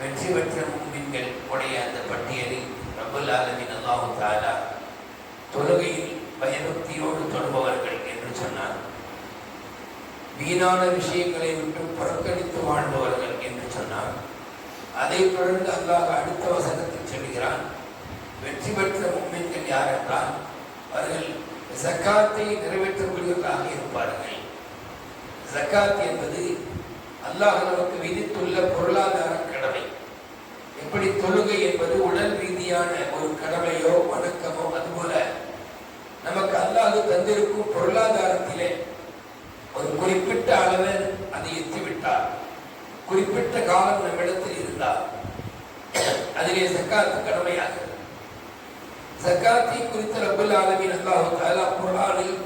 வெற்றி பெற்ற முன்பின்கள் உடைய அந்த பட்டியலில் ரபுல் ஆலமின் அல்லாஹு தாலா தொழுகையில் பயபக்தியோடு தொழுபவர்கள் என்று சொன்னார். வீணான விஷயங்களை விட்டு புறக்கணித்து வாழ்பவர்கள் என்று சொன்னார். அதைத் தொடர்ந்து அல்லாஹ் அடுத்த வசனத்தில் சொல்கிறான். வெற்றி பெற்ற முன்பின்கள் யார் என்றால் அவர்கள் ஜக்காத்தை நிறைவேற்றக்கூடியவர்களாக இருப்பார்கள். ஜக்காத் என்பது அல்லாஹ் நமக்கு விதித்துள்ள பொருளாதார கடமை. எப்படி தொழுகை என்பது உடல் ரீதியான ஒரு கடமையோ வணக்கமோ அதுபோல நமக்கு அல்லாது தந்திருக்கும் பொருளாதாரத்திலே ஒரு குறிப்பிட்ட அளவு அதை எத்திவிட்டார். குறிப்பிட்ட காலம் நம்மிடத்தில் இருந்தால் அதிலே சக்காத்து கடமையாகிறது சக்காத்தை குறித்த ரபுல் ஆலமின் அல்லாஹு தாலா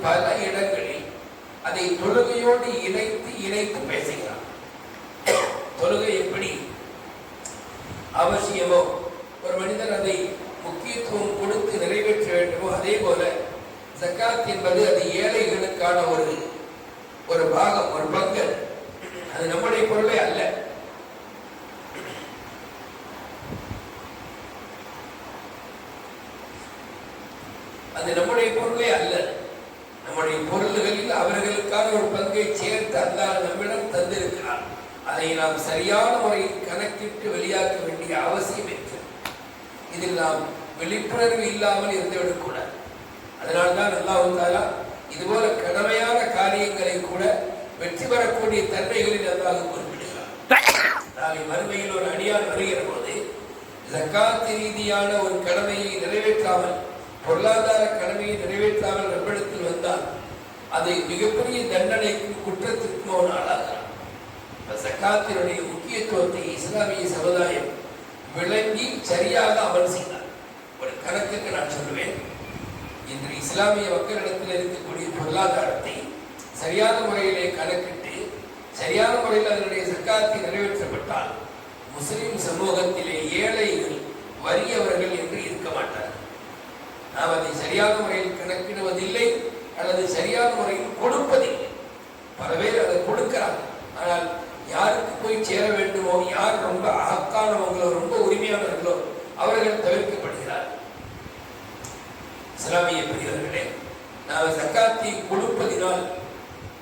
பல இடங்களில் அதை தொழுகையோடு இணைத்து இணைத்து பேசுகிறார். தொழுகை எப்படி? அவசியமோ? ஒரு மனிதன் அதை முக்கியத்துவம் கொடுத்து நிறைவேற்ற வேண்டுமோ? அதே போல ஜக்காத் என்பது அது ஏழைகளுக்கான ஒரு ஒரு பாகம் ஒரு பங்கு. அது நம்முடைய பொருளே அல்ல. அது நம்முடைய பொருளே அல்ல. நம்முடைய பொருள்களில் அவர்களுக்கான ஒரு பங்கை சேர்த்து அல்லாஹ் நம்மிடம் தந்திருக்கிறார் அதை நாம் சரியான முறையில் கணக்கிட்டு வெளியாக்க வேண்டிய அவசியம் இருக்கிறது இதில் நாம் விழிப்புணர்வு இல்லாமல் இருந்துவிடக்கூடாது அதனால்தான் அல்லாஹ் தாலா இதுபோல கடமையான காரியங்களை கூட வெற்றி பெறக்கூடிய தன்மைகளில் அல்லாஹ் குறிப்பிடுகிறார் நாளை மறுமையில் ஒரு அடியான் வருகிற போது ஜக்காத்து ரீதியான ஒரு கடமையை நிறைவேற்றாமல் பொருளாதார கடமையை நிறைவேற்றாமல் நம்மிடத்தில் வந்தால் அதை மிகப்பெரிய தண்டனைக்கும் குற்றத்திற்கும் ஆளாகிறார் ஆளாகிறான் முக்கியத்துவத்தை இஸ்லாமிய சமுதாயம் விளங்கி சரியாக அமல் செய்தார். ஒரு கணக்குக்கு நான் சொல்லுவேன். இன்று இஸ்லாமிய மக்களிடத்தில் இருக்கக்கூடிய பொருளாதாரத்தை சரியான முறையிலே கணக்கிட்டு சரியான முறையில் அதனுடைய சக்காத்தை நிறைவேற்றப்பட்டால் முஸ்லிம் சமூகத்திலே ஏழைகள் வறியவர்கள் என்று இருக்க மாட்டார் நாம் அதை சரியான முறையில் கணக்கிடுவதில்லை அல்லது சரியான முறையில் கொடுப்பதில்லை. பல பேர் அதை கொடுக்கிறார்கள் ஆனால் யாருக்கு போய் சேர வேண்டுமோ யார் ரொம்ப அகக்கானவங்களோ ரொம்ப உரிமையானவர்களோ அவர்கள் தவிர்க்கப்படுகிறார். இஸ்லாமிய பெரியவர்களே நாம் சக்காத்தை கொடுப்பதினால்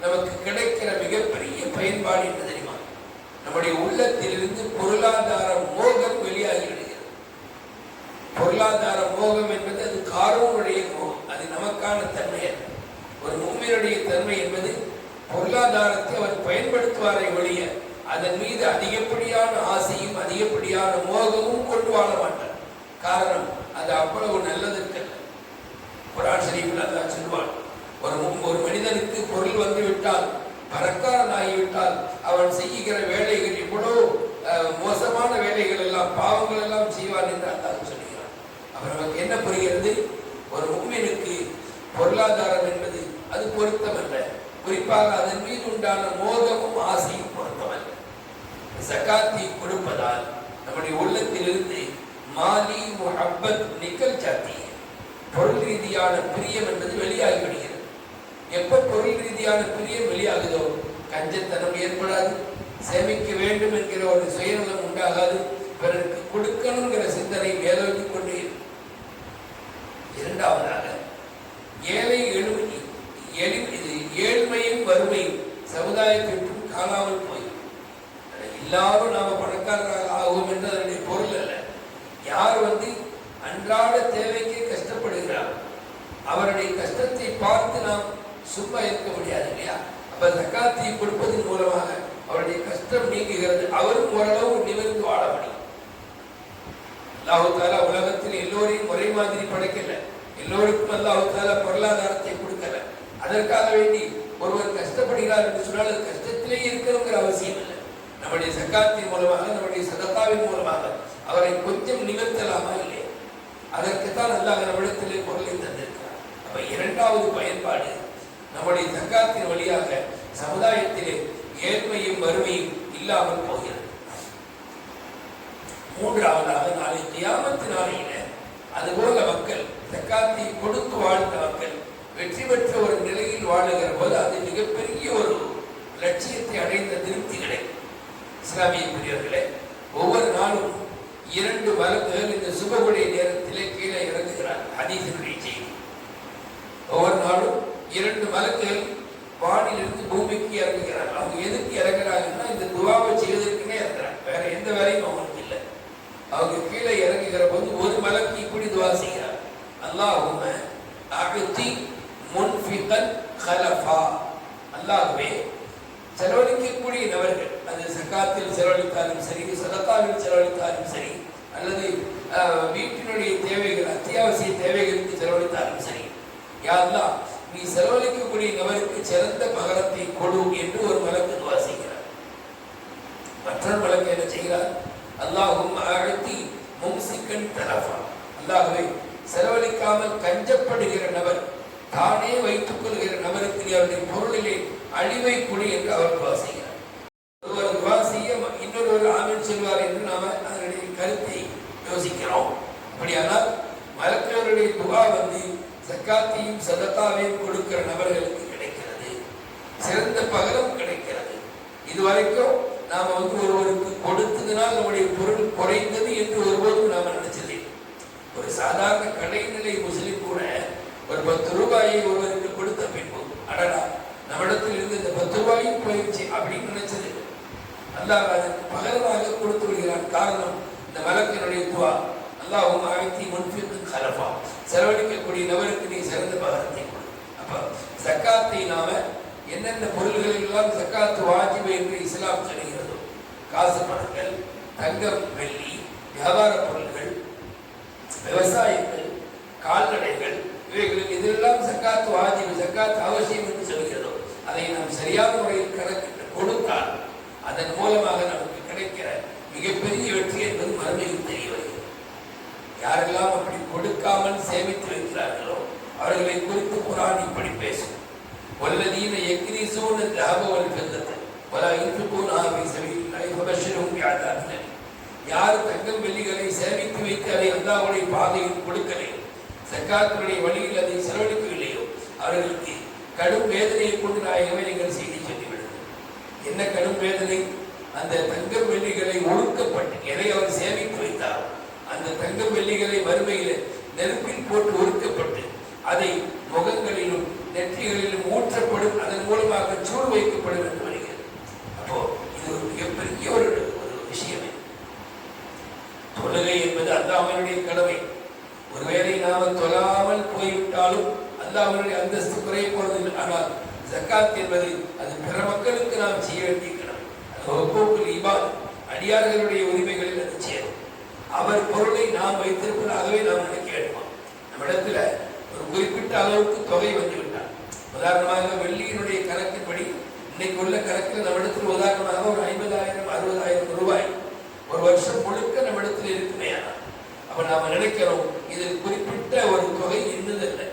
நமக்கு கிடைக்கிற மிகப்பெரிய பயன்பாடு என்ன தெரியுமா? நம்முடைய உள்ளத்திலிருந்து பொருளாதார மோகம் வெளியாகிவிடுகிறது. பொருளாதார மோகம் என்பது அது காரோனுடைய மோகம் அது நமக்கான தன்மை ஒரு மும்மினுடைய தன்மை என்பது பொருளாதாரத்தை அவர் பயன்படுத்துவாரை ஒழிய அதன் மீது அதிகப்படியான ஆசையும் அதிகப்படியான மோகமும் கொண்டு வாழ மாட்டார். காரணம் அது அவ்வளவு நல்லதற்கல்ல குரான் ஷரீஃபில் அல்லாஹ் சொல்வான் ஒரு ஒரு மனிதனுக்கு பொருள் வந்து விட்டால் பணக்காரன் ஆகிவிட்டால் அவன் செய்கிற வேலைகள் இவ்வளவு மோசமான வேலைகள் எல்லாம் பாவங்கள் எல்லாம் செய்வான் என்று அல்லாஹ் சொல்கிறான். அவர் நமக்கு என்ன புரிகிறது? ஒரு முக்மினுக்கு பொருளாதாரம் என்பது அது பொருத்தமல்ல. குறிப்பாக அதன் மீது உண்டான மோகமும் ஆசையும் பொருத்தமல்ல சக்காத்தி கொடுப்பதால் நம்முடைய உள்ளத்திலிருந்து மாலி முஹப்பத் நிக்கல் சாத்தி பொருள் ரீதியான பிரியம் என்பது வெளியாகிவிடுகிறது எப்ப பொருள் ரீதியான பிரியம் வெளியாகுதோ கஞ்சத்தனம் ஏற்படாது சேமிக்க வேண்டும் என்கிற ஒரு சுயநலம் உண்டாகாது பிறருக்கு கொடுக்கணுங்கிற சிந்தனை மேலோங்கி கொண்டே இருக்கும். இரண்டாவதாக ஏழை எழுமை எளி இது ஏழு சமுதாயத்திற்கும் காணாமல் போய். எல்லாரும் நாம பணக்காரராக ஆகும் என்று அதனுடைய பொருள் அல்ல. யார் வந்து அன்றாட தேவைக்கு கஷ்டப்படுகிறார் அவருடைய கஷ்டத்தை பார்த்து நாம் சும்மா இருக்க முடியாது இல்லையா? அப்ப தக்காத்தியை கொடுப்பதன் மூலமாக அவருடைய கஷ்டம் நீங்குகிறது. அவரும் ஓரளவு நிமிர்ந்து வாழ முடியும். அல்லாஹு உலகத்தில் எல்லோரையும் ஒரே மாதிரி படைக்கல. எல்லோருக்கும் அல்லாஹு தாலா பொருளாதாரத்தை கொடுக்கல. அதற்காக வேண்டி ஒருவர் கஷ்டப்படுகிறார் என்று சொன்னால் அது கஷ்டத்திலே இருக்கணுங்கிற அவசியம் இல்லை. நம்முடைய சக்காத்தின் மூலமாக நம்முடைய சதத்தாவின் மூலமாக அவரை கொஞ்சம் நிகழ்த்தலாமா இல்லை அதற்குத்தான் அல்லாஹ் நம்மிடத்திலே பொருளை தந்திருக்கிறார். அப்ப இரண்டாவது பயன்பாடு நம்முடைய சக்காத்தின் வழியாக சமுதாயத்திலே ஏழ்மையும் வறுமையும் இல்லாமல் போகிறது. மூன்றாவதாக நாளை கியாமத்து நாளையில அதுபோல மக்கள் ஜக்காத்தை கொடுத்து வாழ்ந்த மக்கள் வெற்றி பெற்ற ஒரு நிலையில் வாழுகிற போது அது மிகப்பெரிய ஒரு லட்சியத்தை அடைந்த திருப்தி கிடைக்கும். இஸ்லாமிய பெரியவர்களே ஒவ்வொரு நாளும் இரண்டு மலக்குகள் இந்த சுபகுடைய ஹலஃபா அல்லாஹ்வே செலவழிக்கக்கூடிய நபர்கள் அது சக்காத்தில் செலவழித்தாலும் சரி சதக்காவில் செலவழித்தாலும் சரி அல்லது வீட்டினுடைய தேவைகள் அத்தியாவசிய தேவைகளுக்கு செலவழித்தாலும் சரி. யாரெல்லாம் நீ செலவழிக்கக்கூடிய நபருக்கு சிறந்த பகரத்தை கொடு என்று ஒரு மலக்கு துவா செய்கிறார். மற்றொரு மலக்கு என்ன செய்கிறார்? அல்லாஹும் அழுத்தி மும்சிக்கன் தலஃபா. அல்லாஹ்வை செலவழிக்காமல் கஞ்சப்படுகிற நபர் தானே வைத்துக் கொள்கிற நபருக்கு நீ அவருடைய பொருளிலே அழிவை கொடு என்று அவர் வாசிக்கிறார் ஒருவர் துவா செய்ய இன்னொருவர் ஆமின் சொல்வார் என்று நாம அதனுடைய கருத்தை யோசிக்கிறோம். அப்படியானால் மலக்கவருடைய துவா வந்து சக்காத்தையும் சதத்தாவையும் கொடுக்கிற நபர்களுக்கு கிடைக்கிறது. சிறந்த பகலும் கிடைக்கிறது. இதுவரைக்கும் நாம வந்து ஒருவருக்கு கொடுத்ததுனால் நம்முடைய பொருள் குறைந்தது என்று ஒருபோதும் நாம நினைச்சது ஒரு சாதாரண கடைநிலை முஸ்லிம் கூட ஒரு பத்து ரூபாயை ஒருவருக்கு கொடுத்த பின்பு அடடா நம்மிடத்தில் இருந்து இந்த பத்து ரூபாயும் போயிடுச்சு அப்படின்னு நினைச்சது. அல்லாஹ் அதற்கு பகலமாக கொடுத்து விடுகிறான். காரணம் இந்த வழக்கினுடைய துவா. அல்லாஹும் ஆயத்தி முன்பிற்கு கலப்பா செலவழிக்கக்கூடிய நபருக்கு நீ சிறந்த பகரத்தை கொடு. அப்போ சக்காத்தை நாம என்னென்ன பொருள்களில் எல்லாம் சக்காத்து வாஜிபு என்று இஸ்லாம் சொல்கிறதோ காசு பணங்கள் தங்கம் வெள்ளி வியாபார பொருள்கள் விவசாயங்கள் கால்நடைகள் இவைகளுக்கு இதெல்லாம் சக்காத்து வாஜிபு சக்காத்து அவசியம் என்று சொல்கிறதோ அதை நாம் சரியான முறையில் கணக்கிட்டு கொடுத்தால் அதன் மூலமாக நமக்கு கிடைக்கிற மிகப்பெரிய வெற்றி என்பது மறுமையில் தெரிய வருகிறது யாரெல்லாம் அப்படி கொடுக்காமல் சேமித்து வைக்கிறார்களோ அவர்களை குறித்து குரான் இப்படி பேசும் والذين يكنزون الذهب والفضة ولا ينفقونها في سبيل الله فبشرهم بعذاب أليم யார் தங்கம் வெள்ளிகளை சேமித்து வைத்து அதை அல்லாவுடைய பாதையில் கொடுக்கலையோ சக்காத்துடைய வழியில் அதை செலவழிக்கவில்லையோ அவர்களுக்கு கடும் வேதனையை கொண்டு நாயகமே நீங்கள் செய்தி சொல்லிவிடுங்கள் என்ன கடும் வேதனை? அந்த தங்க வெள்ளிகளை ஒடுக்கப்பட்டு எதை அவர் சேமித்து வைத்தார் அந்த தங்க வெள்ளிகளை வறுமையில் நெருப்பில் போட்டு ஒழுக்கப்பட்டு அதை முகங்களிலும் நெற்றிகளிலும் ஊற்றப்படும் அதன் மூலமாக சூடு வைக்கப்படும் என்று வருகிறது. அப்போ இது ஒரு மிகப்பெரிய ஒரு ஒரு விஷயமே. தொழுகை என்பது அல்லாஹ்வினுடைய கடமை. ஒருவேளை நாம தொழாமல் போய்விட்டாலும் அவருடைய அந்தஸ்து குறைய போறதில்லை ஆனால் ஜக்காத் என்பது அது பிற மக்களுக்கு நாம் செய்ய வேண்டியிருக்கிறோம் கடமை. இபாத் அடியார்களுடைய உரிமைகளில் அது சேரும். அவர் பொருளை நாம் வைத்திருப்பதாகவே நாம் நினைக்க வேண்டுமா? நம்மிடத்துல ஒரு குறிப்பிட்ட அளவுக்கு தொகை வந்துவிட்டார் உதாரணமாக வெள்ளியினுடைய கணக்கின்படி இன்னைக்கு உள்ள கணக்கில் நம்மிடத்தில் உதாரணமாக ஒரு ஐம்பதாயிரம் அறுபதாயிரம் ரூபாய் ஒரு வருஷம் முழுக்க நம்மிடத்தில் இருக்குமே ஆனால். அப்ப நாம நினைக்கிறோம் இது குறிப்பிட்ட ஒரு தொகை இன்னதில்லை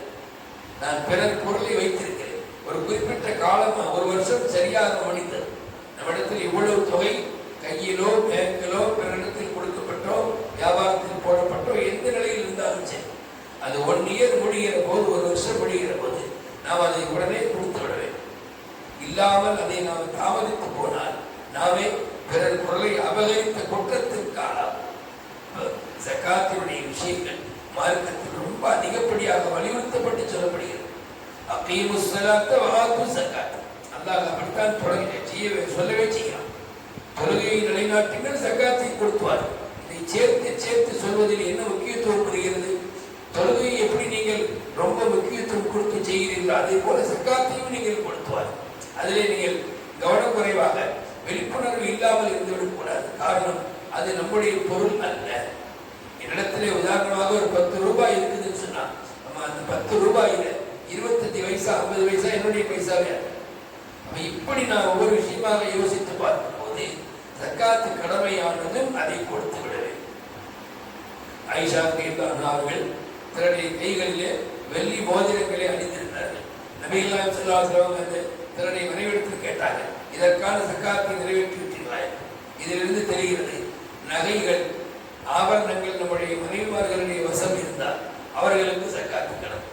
நான் பிறர் பொருளை வைத்திருக்கிறேன். ஒரு குறிப்பிட்ட காலம் ஒரு வருஷம் சரியாக மனிதர் நம்மிடத்தில் இவ்வளவு தொகை கையிலோ பேங்கிலோ பிறரிடத்தில் கொடுக்கப்பட்டோ வியாபாரத்தில் போடப்பட்டோ எந்த நிலையில் இருந்தாலும் சரி அது ஒன் இயர் முடிகிற போது ஒரு வருஷம் முடிகிற போது நாம் அதை உடனே கொடுத்து விட வேண்டும். இல்லாமல் அதை நாம் தாமதித்து போனால் நாமே பிறர் பொருளை அபகரித்த குற்றத்திற்கான சக்காத்தினுடைய விஷயங்கள் மார்க்கத்தில் ரொம்ப அதிகப்படியாக வலியுறுத்தப்பட்டு சொல்லப்படுகிறது. அக்கீமு சலாத்த வகாத்து சக்காத் அல்லாஹ் அப்படித்தான் தொடங்கி சொல்லவே செய்யலாம் தொழுகையை நிலைநாட்டுங்கள் சக்காத்தை கொடுத்துவார். இதை சேர்த்து சேர்த்து சொல்வதில் என்ன முக்கியத்துவம் வருகிறது தொழுகையை எப்படி நீங்கள் ரொம்ப முக்கியத்துவம் கொடுத்து செய்கிறீர்களோ அதே போல சக்காத்தையும் நீங்கள் கொடுத்துவார். அதிலே நீங்கள் கவனக்குறைவாக விழிப்புணர்வு இல்லாமல் இருந்துவிடக் கூடாது. காரணம் அது நம்முடைய பொருள் அல்ல. என்னிடத்திலே உதாரணமாக ஒரு பத்து ரூபாய் இருக்குதுன்னு சொன்னா நம்ம அந்த பத்து ரூபாயில இருபத்தஞ்சு வயசா ஐம்பது வயசா என்னுடைய பைசாவே? இப்படி நான் ஒவ்வொரு விஷயமாக யோசித்து பார்க்கும் போது சக்காத்து கடமையானதும் அதை கொடுத்து விட வேண்டும். ஐஷா கேட்டான் அவர்கள் தன்னுடைய கைகளிலே வெள்ளி மோதிரங்களை அணிந்திருந்தார்கள். நபிகளாம் செல்லாசவங்க அந்த தன்னுடைய நிறைவேற்றி கேட்டார்கள் இதற்கான சக்காத்தை நிறைவேற்றி விட்டீர்களா இதிலிருந்து தெரிகிறது நகைகள் ஆபரணங்கள் நம்முடைய முனிவர்களுடைய வசம் இருந்தால் அவர்களுக்கு சக்காத்து கணக்கு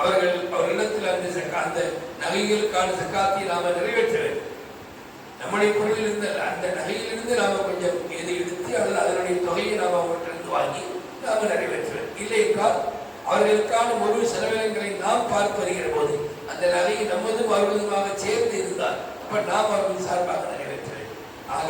அவர்கள் அவரிடத்தில் அந்த சக்கா அந்த நகைகளுக்கான சக்காத்தை நாம நிறைவேற்ற வேண்டும். நம்முடைய பொருளில் இருந்த அந்த நகையிலிருந்து நாம கொஞ்சம் இதை எடுத்து அதில் அதனுடைய தொகையை நாம் அவற்றிலிருந்து வாங்கி நாம நிறைவேற்ற வேண்டும். இல்லை என்றால் அவர்களுக்கான முழு செலவினங்களை நாம் பார்ப்பறிகிற போது அந்த நகையை நமதும் அவர்களதுமாக சேர்ந்து இருந்தால் அப்ப நாம் அவர்கள் சார்பாக நிறைவேற்ற வேண்டும். ஆக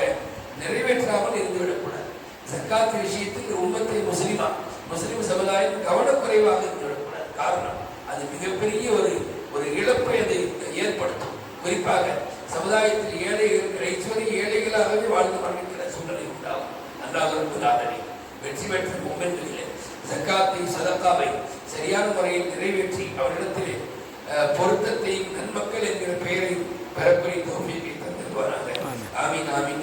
நிறைவேற்றாமல் இருந்துவிடக்கூடாது. சக்காத்து விஷயத்தில் உம்மத்தை முஸ்லிமா. முஸ்லிம் சமுதாயம் கவனக்குறைவாக இருந்துவிடக்கூடாது காரணம் அது மிகப்பெரிய ஒரு ஒரு இழப்பை அது ஏற்படுத்தும். குறிப்பாக சமுதாயத்தில் ஏழைகள் இச்சுவரை ஏழைகளாகவே வாழ்ந்து மரணிக்கிற சூழ்நிலை உண்டாகும். அல்லாஹ் ரப்புல் வெற்றி பெற்ற மொமெண்ட்களிலே சக்காத்தை சதக்காவை சரியான முறையில் நிறைவேற்றி அவரிடத்திலே பொருத்தத்தையும் நன்மக்கள் என்கிற பெயரையும் பெறக்கூடிய தோல்வியை தந்திருவாராக. ஆமீன். ஆமீன்